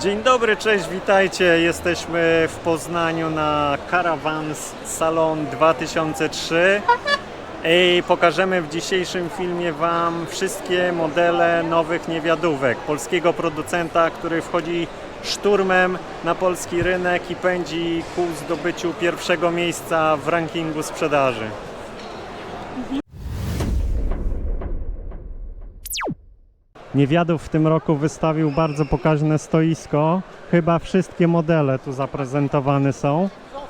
Dzień dobry, cześć, witajcie. Jesteśmy w Poznaniu na Caravans Salon 2003 i pokażemy w dzisiejszym filmie Wam wszystkie modele nowych niewiadówek polskiego producenta, który wchodzi szturmem na polski rynek i pędzi ku zdobyciu pierwszego miejsca w rankingu sprzedaży. Niewiadów w tym roku wystawił bardzo pokaźne stoisko. Chyba wszystkie modele tu zaprezentowane są,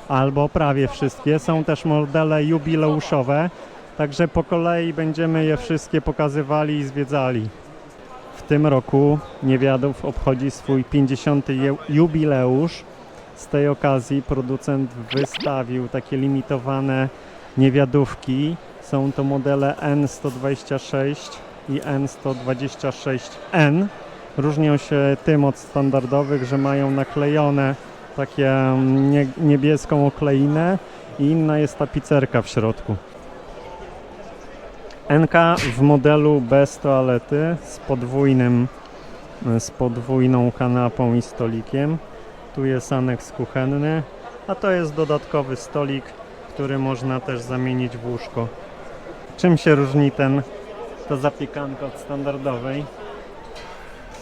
albo prawie wszystkie. Są też modele jubileuszowe, także po kolei będziemy je wszystkie pokazywali i zwiedzali. W tym roku Niewiadów obchodzi swój 50. ju- jubileusz. Z tej okazji producent wystawił takie limitowane niewiadówki. Są to modele N126 i N126N. Różnią się tym od standardowych, że mają naklejone takie mm, nie, niebieską okleinę i inna jest tapicerka w środku. NK w modelu bez toalety z podwójnym, z podwójną kanapą i stolikiem. Tu jest aneks kuchenny, a to jest dodatkowy stolik, który można też zamienić w łóżko. Czym się różni ten ta zapiekanka od standardowej?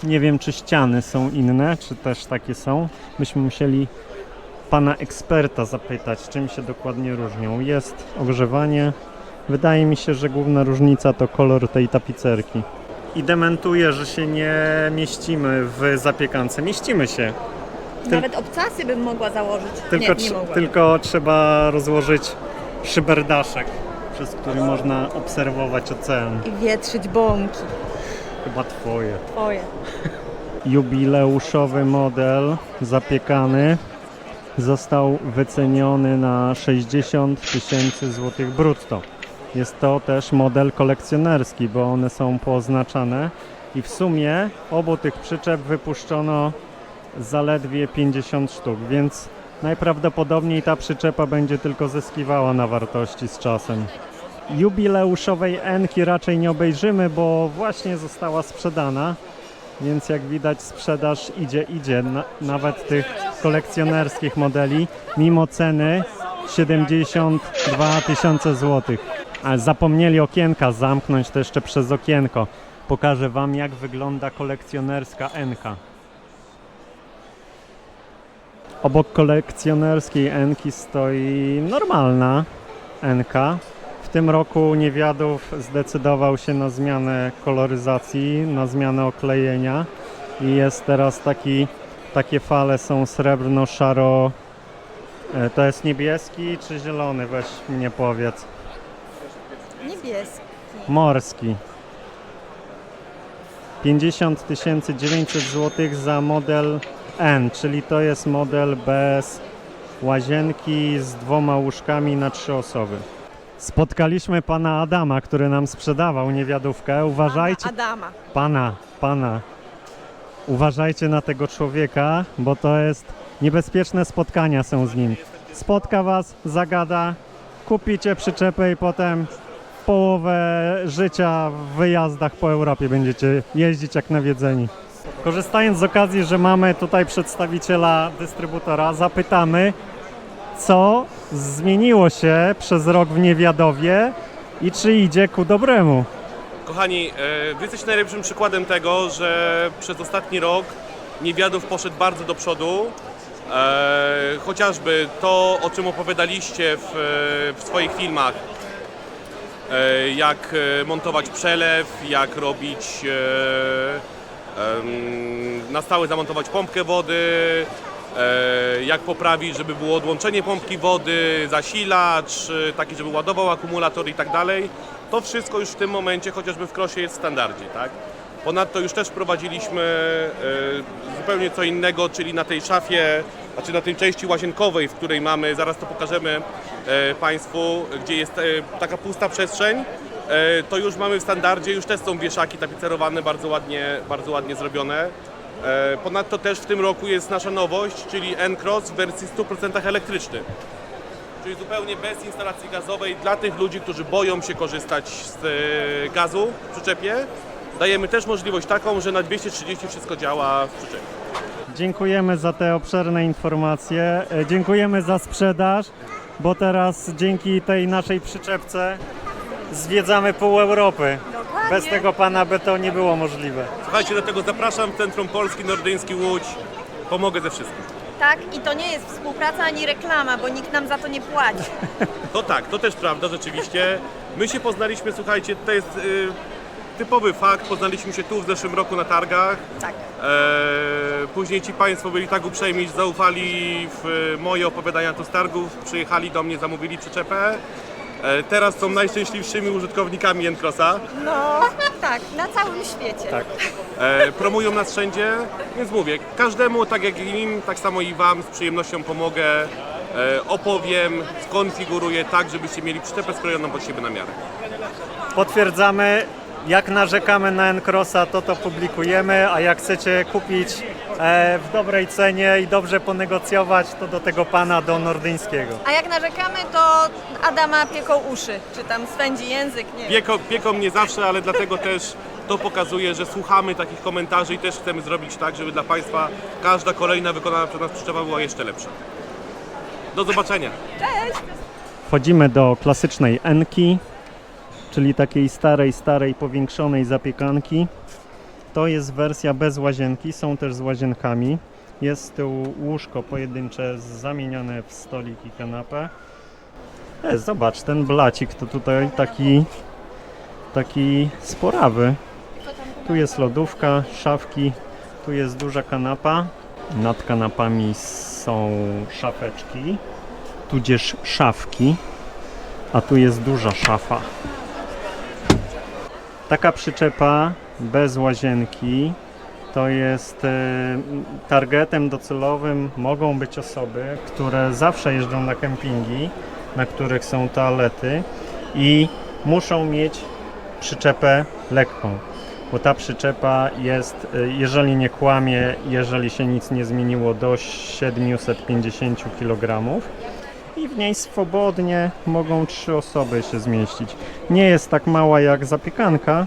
Nie wiem, czy ściany są inne, czy też takie są. Byśmy musieli pana eksperta zapytać, czym się dokładnie różnią. Jest ogrzewanie. Wydaje mi się, że główna różnica to kolor tej tapicerki. I dementuję, że się nie mieścimy w zapiekance. Mieścimy się. Tyl- Nawet obcasy bym mogła założyć. Tylko, nie, nie mogła. tylko trzeba rozłożyć szyberdaszek, przez który można obserwować ocean. I wietrzyć bąki. Chyba twoje. Twoje. Jubileuszowy model zapiekany został wyceniony na 60 tysięcy złotych brutto. Jest to też model kolekcjonerski, bo one są pooznaczane i w sumie obu tych przyczep wypuszczono zaledwie 50 sztuk, więc najprawdopodobniej ta przyczepa będzie tylko zyskiwała na wartości z czasem. Jubileuszowej Enki raczej nie obejrzymy, bo właśnie została sprzedana. Więc jak widać sprzedaż idzie, idzie, na, nawet tych kolekcjonerskich modeli, mimo ceny 72 tysiące złotych. A zapomnieli okienka zamknąć to jeszcze przez okienko. Pokażę Wam jak wygląda kolekcjonerska Enka. Obok kolekcjonerskiej Enki stoi normalna Enka. W tym roku Niewiadów zdecydował się na zmianę koloryzacji, na zmianę oklejenia i jest teraz taki, takie fale są srebrno-szaro. e, To jest niebieski czy zielony? Weź mnie powiedz. Niebieski. Morski. 50 900 zł za model N, czyli to jest model bez łazienki z dwoma łóżkami na trzy osoby. Spotkaliśmy pana Adama, który nam sprzedawał niewiadówkę. Uważajcie, Adama. pana, pana. Uważajcie na tego człowieka, bo to jest niebezpieczne spotkania są z nim. Spotka was, zagada, kupicie przyczepę i potem połowę życia w wyjazdach po Europie będziecie jeździć jak nawiedzeni. Korzystając z okazji, że mamy tutaj przedstawiciela dystrybutora, zapytamy, co zmieniło się przez rok w Niewiadowie i czy idzie ku dobremu. Kochani, e, wy jesteście najlepszym przykładem tego, że przez ostatni rok Niewiadów poszedł bardzo do przodu. E, chociażby to, o czym opowiadaliście w, w swoich filmach, e, jak e, montować przelew, jak robić e, na stałe zamontować pompkę wody, e, jak poprawić, żeby było odłączenie pompki wody, zasilacz, e, taki, żeby ładował akumulator i tak dalej. To wszystko już w tym momencie, chociażby w krosie jest w standardzie, tak? Ponadto już też wprowadziliśmy e, zupełnie co innego, czyli na tej szafie, znaczy na tej części łazienkowej, w której mamy, zaraz to pokażemy e, Państwu, gdzie jest e, taka pusta przestrzeń, e, to już mamy w standardzie, już też są wieszaki tapicerowane, bardzo ładnie, bardzo ładnie zrobione. E, Ponadto też w tym roku jest nasza nowość, czyli N-Cross w wersji 100% elektryczny. Czyli zupełnie bez instalacji gazowej dla tych ludzi, którzy boją się korzystać z e, gazu w przyczepie. Dajemy też możliwość taką, że na 230 wszystko działa w przyczepie. Dziękujemy za te obszerne informacje. E, Dziękujemy za sprzedaż, bo teraz dzięki tej naszej przyczepce zwiedzamy pół Europy. Bez tego pana by to nie było możliwe. Słuchajcie, dlatego zapraszam Centrum Polski Nordyński Łódź. Pomogę ze wszystkim. Tak, i to nie jest współpraca ani reklama, bo nikt nam za to nie płaci. To tak, to też prawda, rzeczywiście. My się poznaliśmy, słuchajcie, to jest y, typowy fakt, poznaliśmy się tu w zeszłym roku na targach. Tak. E, później ci Państwo byli tak uprzejmi, że zaufali w moje opowiadania tu z targów, przyjechali do mnie, zamówili przyczepę. E, teraz są najszczęśliwszymi użytkownikami Encrossa. No, tak, na całym świecie. Tak. E, promują nas wszędzie, więc mówię, każdemu, tak jak i im, tak samo i Wam z przyjemnością pomogę, e, opowiem, skonfiguruję tak, żebyście mieli przyczepę skrojoną pod siebie na miarę. Potwierdzamy, jak narzekamy na Encrossa, to to publikujemy, a jak chcecie kupić e, w dobrej cenie i dobrze ponegocjować, to do tego pana, do Nordyńskiego. A jak narzekamy, to Adama pieką uszy, czy tam swędzi język, nie wiem. Pieką, pieką mnie zawsze, ale dlatego też to pokazuje, że słuchamy takich komentarzy i też chcemy zrobić tak, żeby dla Państwa każda kolejna wykonana przez nas przyczepa była jeszcze lepsza. Do zobaczenia. Wchodzimy do klasycznej Enki, czyli takiej starej, starej, powiększonej zapiekanki. To jest wersja bez łazienki, są też z łazienkami. Jest z tyłu łóżko pojedyncze zamienione w stolik i kanapę. E, zobacz, ten blacik to tutaj taki, taki sporawy. Tu jest lodówka, szafki, tu jest duża kanapa. Nad kanapami są szafeczki, tudzież szafki, a tu jest duża szafa. Taka przyczepa bez łazienki to jest e, targetem docelowym mogą być osoby, które zawsze jeżdżą na kempingi, na których są toalety i muszą mieć przyczepę lekką, bo ta przyczepa jest, e, jeżeli nie kłamie, jeżeli się nic nie zmieniło, do 750 kg i w niej swobodnie mogą trzy osoby się zmieścić. Nie jest tak mała jak zapiekanka,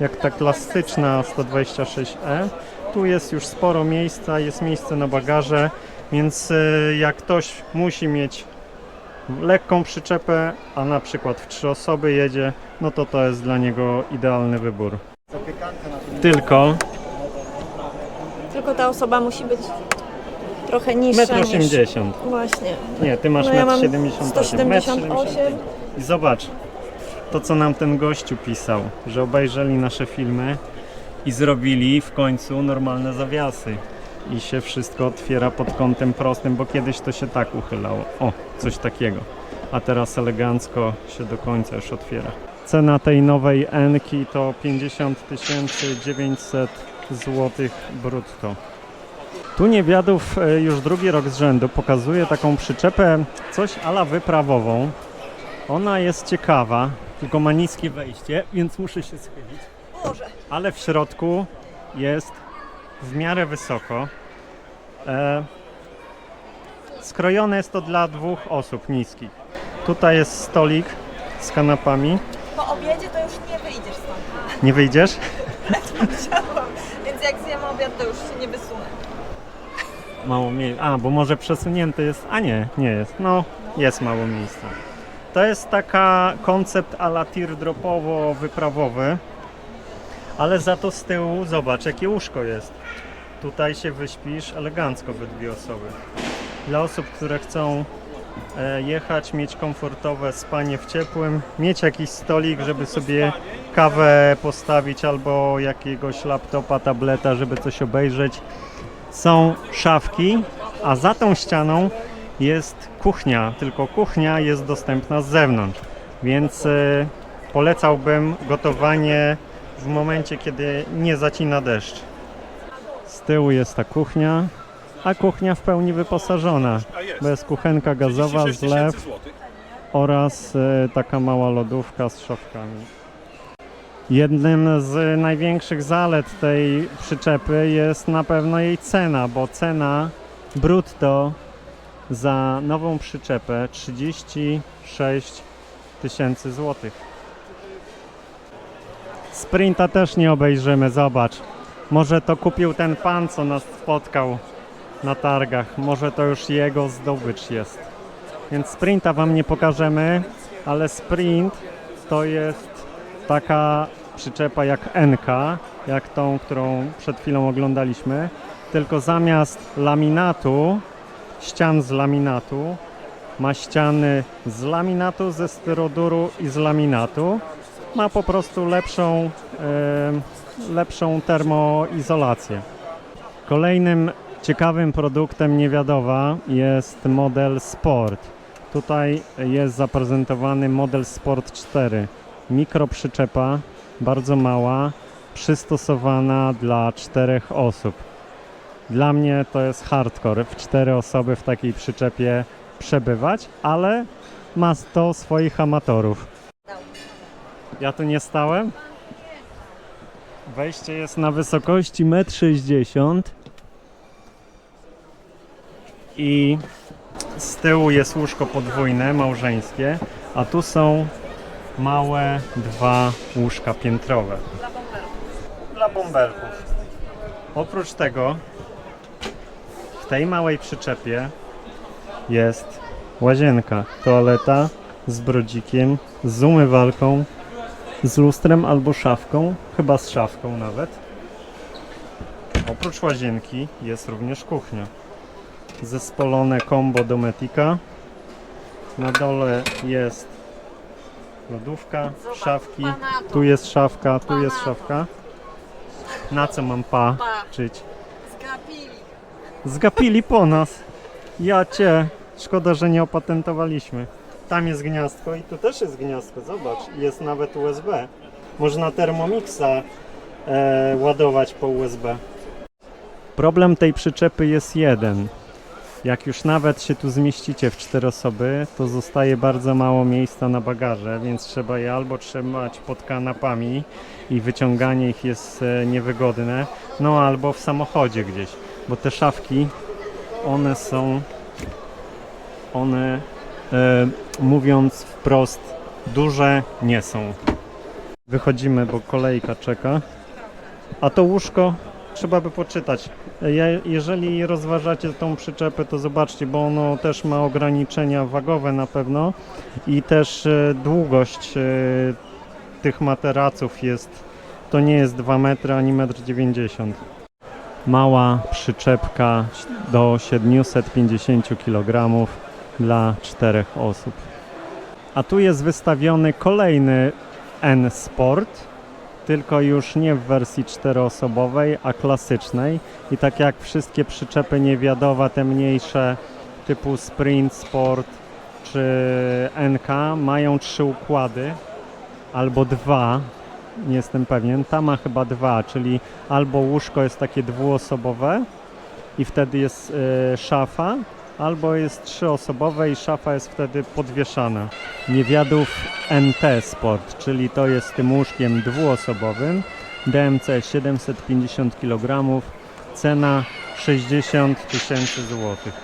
jak ta klasyczna 126e. Tu jest już sporo miejsca, jest miejsce na bagaże, więc y, jak ktoś musi mieć lekką przyczepę, a na przykład w trzy osoby jedzie, no to to jest dla niego idealny wybór. Tylko Tylko ta osoba musi być trochę niższa niż... 1,80 m. Właśnie. Nie, ty masz No ja 1,78 mam m. 178. I zobacz, to co nam ten gościu pisał, że obejrzeli nasze filmy i zrobili w końcu normalne zawiasy. I się wszystko otwiera pod kątem prostym, bo kiedyś to się tak uchylało. O, coś takiego. A teraz elegancko się do końca już otwiera. Cena tej nowej Enki to 50 900 zł brutto. Tu Niewiadów e, już drugi rok z rzędu pokazuje taką przyczepę, coś ala wyprawową. Ona jest ciekawa, tylko ma niskie wejście, więc muszę się schylić. Boże. Ale w środku jest w miarę wysoko. E, skrojone jest to dla dwóch osób niskich. Tutaj jest stolik z kanapami. Po obiedzie to już nie wyjdziesz stąd. Nie wyjdziesz? Chciałam. Więc jak zjem obiad, to już się nie wysunę. Mało miejsca. A, bo może przesunięty jest. A nie, nie jest. No, jest mało miejsca. To jest taka koncept ala teardropowo-wyprawowy, ale za to z tyłu zobacz, jakie łóżko jest. Tutaj się wyśpisz elegancko we dwie osoby. Dla osób, które chcą e, jechać, mieć komfortowe spanie w ciepłym, mieć jakiś stolik, żeby sobie kawę postawić albo jakiegoś laptopa, tableta, żeby coś obejrzeć są szafki, a za tą ścianą jest kuchnia, tylko kuchnia jest dostępna z zewnątrz. Więc e, polecałbym gotowanie w momencie, kiedy nie zacina deszcz. Z tyłu jest ta kuchnia, a kuchnia w pełni wyposażona. Jest kuchenka gazowa, zlew oraz e, taka mała lodówka z szafkami. Jednym z największych zalet tej przyczepy jest na pewno jej cena, bo cena brutto za nową przyczepę 36 tysięcy złotych. Sprinta też nie obejrzymy, zobacz. Może to kupił ten pan, co nas spotkał na targach. Może to już jego zdobycz jest. Więc sprinta Wam nie pokażemy, ale sprint to jest taka przyczepa jak NK, jak tą, którą przed chwilą oglądaliśmy, tylko zamiast laminatu, ścian z laminatu, ma ściany z laminatu, ze styroduru i z laminatu. Ma po prostu lepszą, lepszą termoizolację. Kolejnym ciekawym produktem Niewiadowa jest model Sport. Tutaj jest zaprezentowany model Sport 4. Mikroprzyczepa, bardzo mała, przystosowana dla czterech osób. Dla mnie to jest hardcore, w cztery osoby w takiej przyczepie przebywać, ale ma to swoich amatorów. Ja tu nie stałem. Wejście jest na wysokości 1,60 m i z tyłu jest łóżko podwójne, małżeńskie, a tu są małe dwa łóżka piętrowe. Dla bąbelków. Oprócz tego w tej małej przyczepie jest łazienka, toaleta z brodzikiem, z umywalką, z lustrem albo szafką, chyba z szafką nawet. Oprócz łazienki jest również kuchnia. Zespolone combo Dometica. Na dole jest lodówka, szafki. Tu jest szafka, tu jest szafka. Na co mam pa czyć? Zgapili. Zgapili po nas. Ja cię. Szkoda, że nie opatentowaliśmy. Tam jest gniazdko i tu też jest gniazdko. Zobacz, jest nawet USB. Można Thermomixa e, ładować po USB. Problem tej przyczepy jest jeden. Jak już nawet się tu zmieścicie w cztery osoby, to zostaje bardzo mało miejsca na bagaże, więc trzeba je albo trzymać pod kanapami i wyciąganie ich jest e, niewygodne, no albo w samochodzie gdzieś, bo te szafki, one są, one e, mówiąc wprost, duże nie są. Wychodzimy, bo kolejka czeka. A to łóżko trzeba by poczytać. Jeżeli rozważacie tą przyczepę, to zobaczcie, bo ono też ma ograniczenia wagowe na pewno i też e, długość e, tych materaców jest, to nie jest 2 metry ani 1,90 m. Mała przyczepka do 750 kg dla czterech osób. A tu jest wystawiony kolejny N-Sport, tylko już nie w wersji czteroosobowej, a klasycznej. I tak jak wszystkie przyczepy niewiadowa, te mniejsze typu Sprint, Sport czy NK mają trzy układy albo dwa, nie jestem pewien. Ta ma chyba dwa, czyli albo łóżko jest takie dwuosobowe i wtedy jest y, szafa, albo jest trzyosobowe i szafa jest wtedy podwieszana. Niewiadów NT Sport, czyli to jest tym łóżkiem dwuosobowym. DMC 750 kg, cena 60 tysięcy złotych.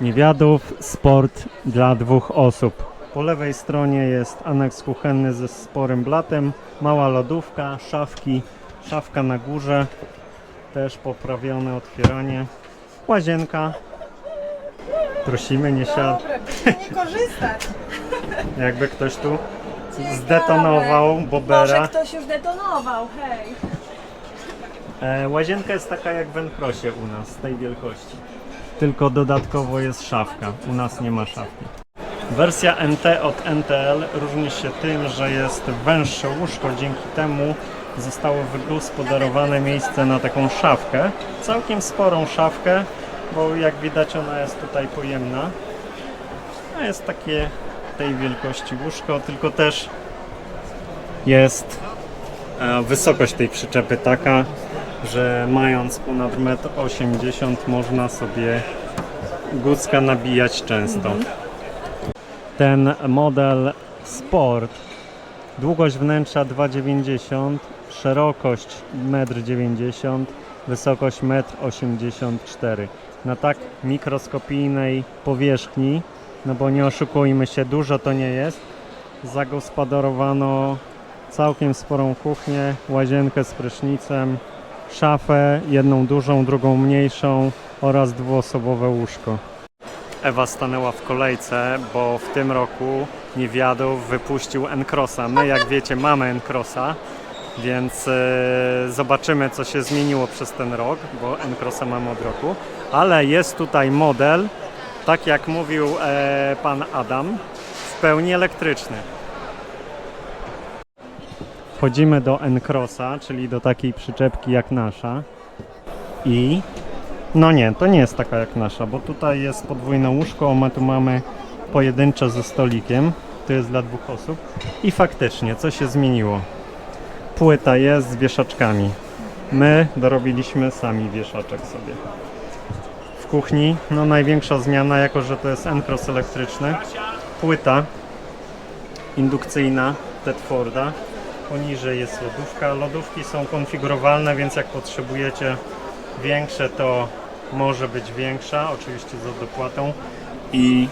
Niewiadów Sport dla dwóch osób. Po lewej stronie jest aneks kuchenny ze sporym blatem, mała lodówka, szafki, szafka na górze, też poprawione otwieranie, łazienka. Prosimy, nie siad. Nie korzystać. Jakby ktoś tu zdetonował Może bobera. ktoś już detonował, hej. E, łazienka jest taka jak w Encrosie u nas, tej wielkości. Tylko dodatkowo jest szafka. U nas nie ma szafki. Wersja NT od NTL różni się tym, że jest węższe łóżko. Dzięki temu zostało wygospodarowane miejsce na taką szafkę. Całkiem sporą szafkę, bo jak widać ona jest tutaj pojemna. A jest takie tej wielkości łóżko, tylko też jest e, wysokość tej przyczepy taka, że mając ponad 1,80 m można sobie gucka nabijać często. Ten model Sport, długość wnętrza 2,90 szerokość 1,90 m, wysokość 1,84 m. Na tak mikroskopijnej powierzchni, no bo nie oszukujmy się, dużo to nie jest, zagospodarowano całkiem sporą kuchnię, łazienkę z prysznicem, szafę, jedną dużą, drugą mniejszą oraz dwuosobowe łóżko. Ewa stanęła w kolejce, bo w tym roku Niewiadów wypuścił N-Crossa. My, jak wiecie, mamy N-Crossa, więc e, zobaczymy, co się zmieniło przez ten rok, bo N-Crossa mamy od roku. Ale jest tutaj model, tak jak mówił e, pan Adam, w pełni elektryczny. Wchodzimy do N-Crossa, czyli do takiej przyczepki jak nasza i no nie, to nie jest taka jak nasza, bo tutaj jest podwójne łóżko, a my tu mamy pojedyncze ze stolikiem. To jest dla dwóch osób. I faktycznie, co się zmieniło? Płyta jest z wieszaczkami. My dorobiliśmy sami wieszaczek sobie. W kuchni, no największa zmiana, jako że to jest N-Cross elektryczny. Płyta indukcyjna Tedforda. Poniżej jest lodówka. Lodówki są konfigurowalne, więc jak potrzebujecie większe, to może być większa, oczywiście za dopłatą. I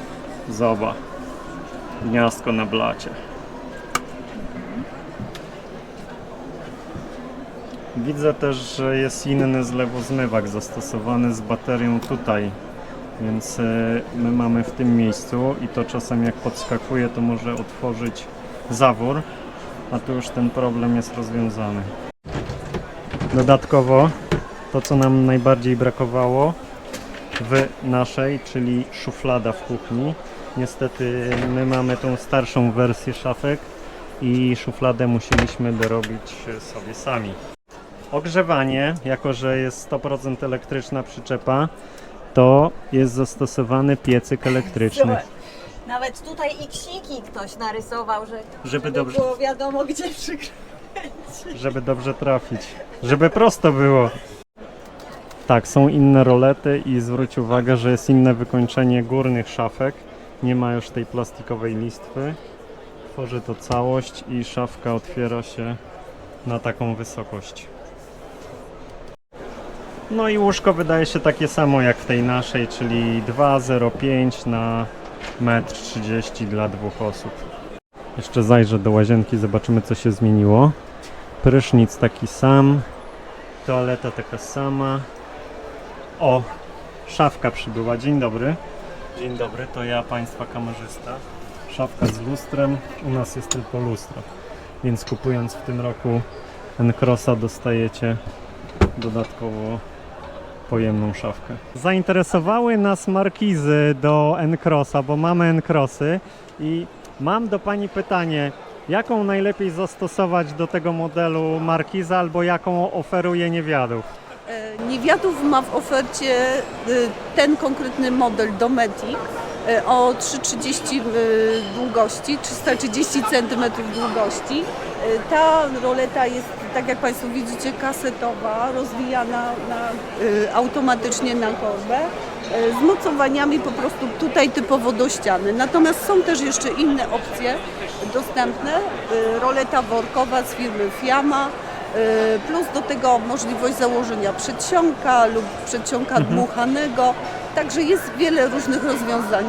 zoba, gniazdko na blacie. Widzę też, że jest inny zlewozmywak zastosowany z baterią tutaj, więc e, my mamy w tym miejscu i to czasem jak podskakuje, to może otworzyć zawór, a tu już ten problem jest rozwiązany. Dodatkowo to, co nam najbardziej brakowało w naszej, czyli szuflada w kuchni. Niestety my mamy tą starszą wersję szafek i szufladę musieliśmy dorobić sobie sami. Ogrzewanie, jako że jest 100% elektryczna przyczepa, to jest zastosowany piecyk elektryczny. Nawet tutaj iksiki ktoś narysował, że Żeby dobrze, było wiadomo gdzie przykręcić. żeby dobrze trafić. Żeby prosto było. Tak, są inne rolety i zwróć uwagę, że jest inne wykończenie górnych szafek. Nie ma już tej plastikowej listwy. Tworzy to całość i szafka otwiera się na taką wysokość. No i łóżko wydaje się takie samo jak w tej naszej, czyli 2,05 na 1,30 m dla dwóch osób. Jeszcze zajrzę do łazienki, zobaczymy co się zmieniło. Prysznic taki sam, toaleta taka sama. O, szafka przybyła. Dzień dobry. Dzień dobry, to ja Państwa kamerzysta. Szafka z lustrem, u nas jest tylko lustro. Więc kupując w tym roku N-Crossa dostajecie dodatkowo pojemną szafkę. Zainteresowały nas markizy do N-Crossa, bo mamy N-Crossy i mam do Pani pytanie, jaką najlepiej zastosować do tego modelu markiza albo jaką oferuje niewiadów? E, Niewiadów ma w ofercie e, ten konkretny model Dometic e, o 3,30 e, długości, 330 cm długości. Ta roleta jest, tak jak Państwo widzicie, kasetowa, rozwijana na, e, automatycznie na korbę e, z mocowaniami po prostu tutaj typowo do ściany. Natomiast są też jeszcze inne opcje dostępne. E, Roleta workowa z firmy Fiamma, e, plus do tego możliwość założenia przedsionka lub przedsionka dmuchanego. Także jest wiele różnych rozwiązań.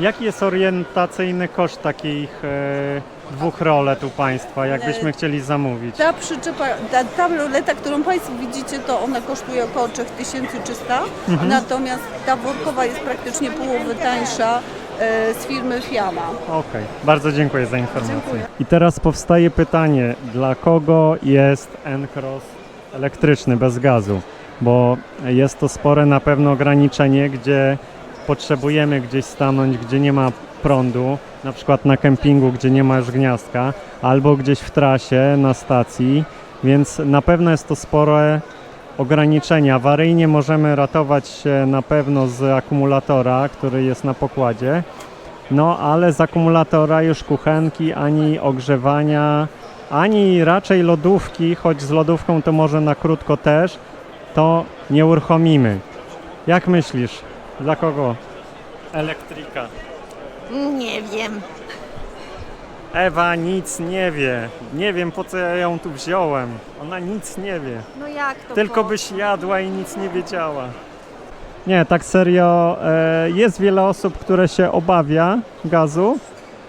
Jaki jest orientacyjny koszt takich e, dwóch rolet u Państwa, jakbyśmy chcieli zamówić? Ta przyczepa, ta, ta roleta, którą Państwo widzicie, to ona kosztuje około 3300, natomiast ta workowa jest praktycznie połowę tańsza e, z firmy Fiamma. Okej, bardzo dziękuję za informację. Dziękuję. I teraz powstaje pytanie, dla kogo jest N-Cross elektryczny bez gazu? Bo jest to spore na pewno ograniczenie, gdzie potrzebujemy gdzieś stanąć, gdzie nie ma prądu, na przykład na kempingu, gdzie nie ma już gniazdka, albo gdzieś w trasie, na stacji, więc na pewno jest to spore ograniczenia. Awaryjnie możemy ratować się na pewno z akumulatora, który jest na pokładzie, no ale z akumulatora już kuchenki, ani ogrzewania, ani raczej lodówki, choć z lodówką to może na krótko też, to nie uruchomimy. Jak myślisz? Dla kogo? Elektryka. Nie wiem. Ewa nic nie wie. Nie wiem po co ja ją tu wziąłem. Ona nic nie wie. No jak to Tylko po- byś jadła i nic nie wiedziała. Nie, tak serio, e, jest wiele osób, które się obawia gazu.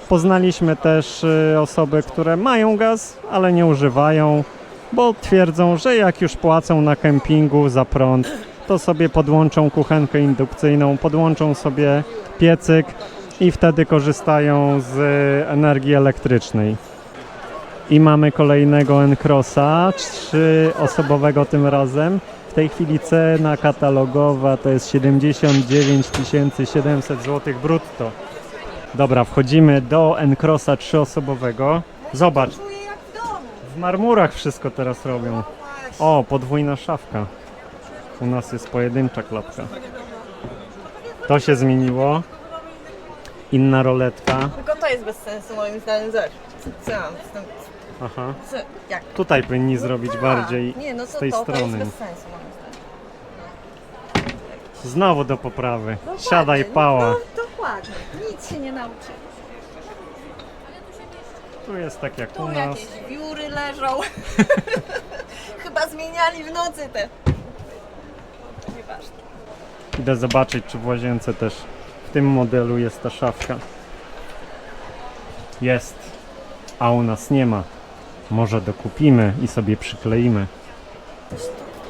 Poznaliśmy też e, osoby, które mają gaz, ale nie używają bo twierdzą, że jak już płacą na kempingu za prąd, to sobie podłączą kuchenkę indukcyjną, podłączą sobie piecyk i wtedy korzystają z energii elektrycznej. I mamy kolejnego N-Crossa, trzyosobowego tym razem. W tej chwili cena katalogowa to jest 79 700 zł brutto. Dobra, wchodzimy do N-Crossa trzyosobowego. Zobacz, w marmurach wszystko teraz robią. O, podwójna szafka. U nas jest pojedyncza klapka. To się zmieniło. Inna roletka. Tylko to jest bez sensu moim zdaniem. Zobacz. Co mam z tym? Aha. Co? Jak? Tutaj powinni zrobić bardziej nie, no z to, tej to, to jest strony. bez sensu moim zdaniem. Znowu do poprawy. Dokładnie, Siadaj pała. No, dokładnie. Nic się nie nauczy. Tu jest tak jak u Tu nas. jakieś wióry leżą. Chyba zmieniali w nocy te. Nieważne. Idę zobaczyć, czy w łazience też tym modelu jest ta szafka. Jest, a u nas nie ma. Może dokupimy i sobie przykleimy.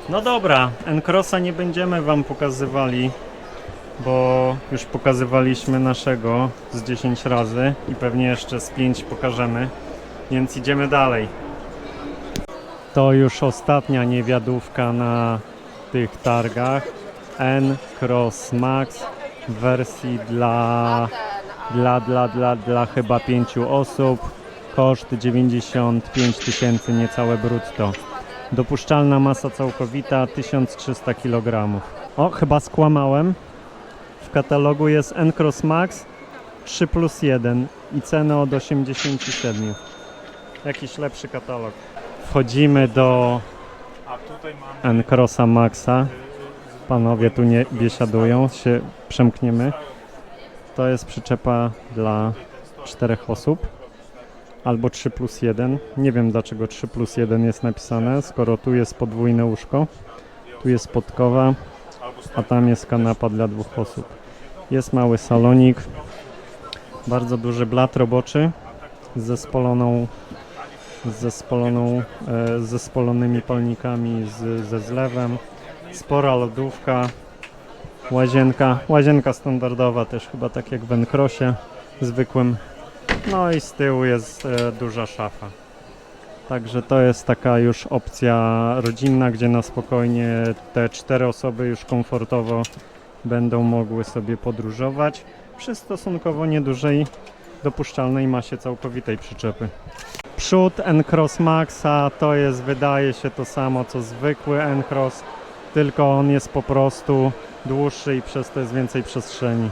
No dobra, N-Crossa nie będziemy Wam pokazywali, bo już pokazywaliśmy naszego z 10 razy i pewnie jeszcze z 5 pokażemy, więc idziemy dalej. To już ostatnia niewiadówka na tych targach. N-Cross Max w wersji dla, dla, dla, dla, dla chyba pięciu osób. Koszt 95 tysięcy niecałe brutto. Dopuszczalna masa całkowita 1300 kg. O, chyba skłamałem. W katalogu jest N-Cross Max 3 plus 1 i cenę od 87. Jakiś lepszy katalog. Wchodzimy do N-Crossa Maxa. Panowie tu nie biesiadują, się przemkniemy. To jest przyczepa dla czterech osób. Albo 3 plus 1. Nie wiem dlaczego 3 plus 1 jest napisane, skoro tu jest podwójne łóżko. Tu jest podkowa, a tam jest kanapa dla dwóch osób. Jest mały salonik. Bardzo duży blat roboczy z zespoloną z zespoloną, e, zespolonymi palnikami z, ze zlewem spora lodówka, łazienka, łazienka standardowa też chyba tak jak w Encrosie zwykłym. No i z tyłu jest e, duża szafa. Także to jest taka już opcja rodzinna, gdzie na spokojnie te cztery osoby już komfortowo będą mogły sobie podróżować przy stosunkowo niedużej dopuszczalnej masie całkowitej przyczepy. Przód N-Cross Maxa to jest wydaje się to samo co zwykły N-Cross, tylko on jest po prostu dłuższy i przez to jest więcej przestrzeni.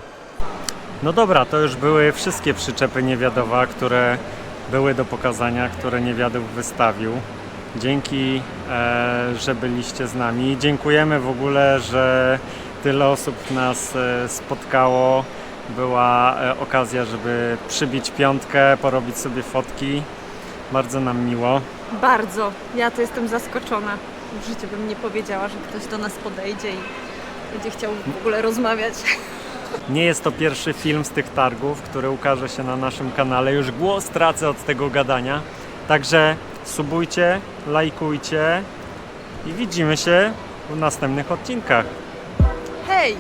No dobra, to już były wszystkie przyczepy Niewiadowa, które były do pokazania, które Niewiadów wystawił. Dzięki, e, że byliście z nami. Dziękujemy w ogóle, że tyle osób nas e, spotkało. Była e, okazja, żeby przybić piątkę, porobić sobie fotki. Bardzo nam miło. Bardzo. Ja to jestem zaskoczona. W życiu bym nie powiedziała, że ktoś do nas podejdzie i będzie chciał w ogóle rozmawiać. Nie jest to pierwszy film z tych targów, który ukaże się na naszym kanale. Już głos tracę od tego gadania. Także subujcie, lajkujcie i widzimy się w następnych odcinkach. Hej!